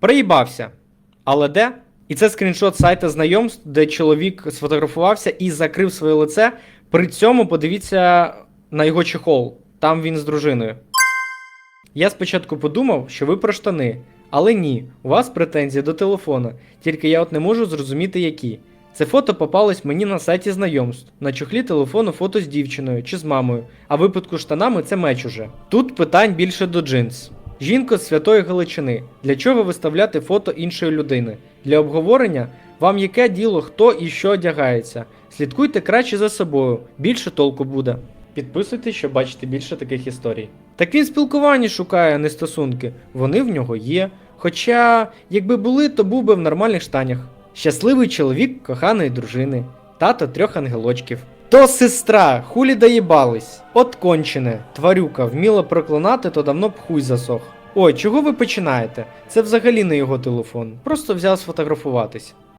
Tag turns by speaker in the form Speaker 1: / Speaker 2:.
Speaker 1: Приїбався. Але де? І це скріншот сайта знайомств, де чоловік сфотографувався і закрив своє лице. При цьому подивіться на його чехол. Там він з дружиною. Я спочатку подумав, що ви про штани, але ні, у вас претензії до телефона, тільки я от не можу зрозуміти які. Це фото попалось мені на сайті знайомств. На чохлі телефону фото з дівчиною чи з мамою, а випадку штанами це меч уже. Тут питань більше до джинс. Жінка з святої Галичини. Для чого виставляти фото іншої людини? Для обговорення вам яке діло, хто і що одягається. Слідкуйте краще за собою, більше толку буде. Підписуйтесь, щоб бачити більше таких історій. Так він спілкування шукає, а не стосунки. Вони в нього є. Хоча, якби були, то був би в нормальних штанях. Щасливий чоловік коханої дружини, тато трьох ангелочків. То сестра, хулі доїбались. От кончене, тварюка, вміла проклинати, то давно б хуй засох. Ой, чого ви починаєте? Це взагалі не його телефон. Просто взяв сфотографуватись.